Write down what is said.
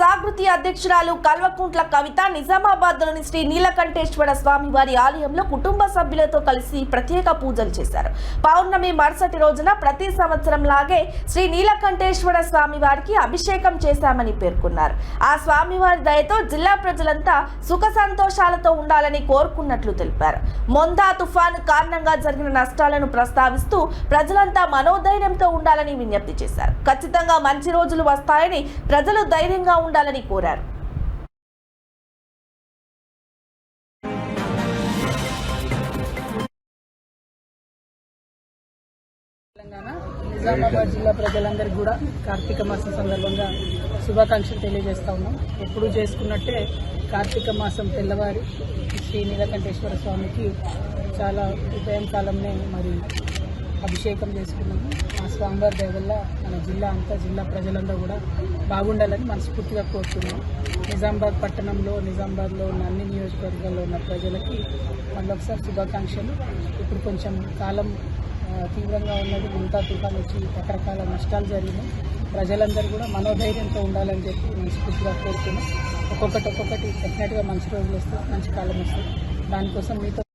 జాగృతి అధ్యక్షురాలు కల్వకుంట్ల కవిత నిజామాబాద్లోని శ్రీ నీలకంఠేశ్వర స్వామి వారి ఆలయంలో కుటుంబ సభ్యులతో కలిసి ప్రత్యేక పూజలు చేశారు. పౌర్ణమి మరుసటి రోజున ప్రతి సంవత్సరం లాగే శ్రీ నీలకంఠేశ్వర స్వామి వారికి అభిషేకం చేశామని పేర్కొన్నారు. ఆ స్వామివారి దయతో జిల్లా ప్రజలంతా సుఖ సంతోషాలతో ఉండాలని కోరుకున్నట్లు తెలిపారు. మొందా తుఫాను కారణంగా జరిగిన నష్టాలను ప్రస్తావిస్తూ ప్రజలంతా మనోధైర్యంతో ఉండాలని విజ్ఞప్తి చేశారు. ఖచ్చితంగా మంచి రోజులు వస్తాయని ప్రజలు ధైర్యంగా ఉండాలని కోరారు. తెలంగాణ నిజామాబాద్ జిల్లా ప్రజలందరికీ కూడా కార్తీక మాసం సందర్భంగా శుభాకాంక్షలు తెలియజేస్తా ఉన్నాం. ఎప్పుడు చేసుకున్నట్టే కార్తీక మాసం తెల్లవారి శ్రీ నీలకంఠేశ్వర స్వామికి చాలా ఉదయం కాలంలో మరి అభిషేకం చేసుకున్నాము. ఆ స్వామివారి దయవల్ల మన జిల్లా అంతా జిల్లా ప్రజలందరూ కూడా బాగుండాలని మనస్ఫూర్తిగా కోరుతున్నాం నిజామాబాద్ పట్టణంలో నిజామాబాద్లో ఉన్న అన్ని నియోజకవర్గాల్లో ఉన్న ప్రజలకి మళ్ళొకసారి శుభాకాంక్షలు. ఇప్పుడు కొంచెం కాలం తీవ్రంగా ఉన్నది. ముంతా తుఫాన్ వచ్చి రకరకాల నష్టాలు జరిగినాయి. ప్రజలందరూ కూడా మనోధైర్యంతో ఉండాలని చెప్పి మనస్ఫూర్తిగా కోరుతున్నాం ఒక్కొక్కటి ఒక్కొక్కటి డెఫినెట్గా మంచి రోజులు వస్తాయి మంచి కాలం వస్తుంది దానికోసం మీతో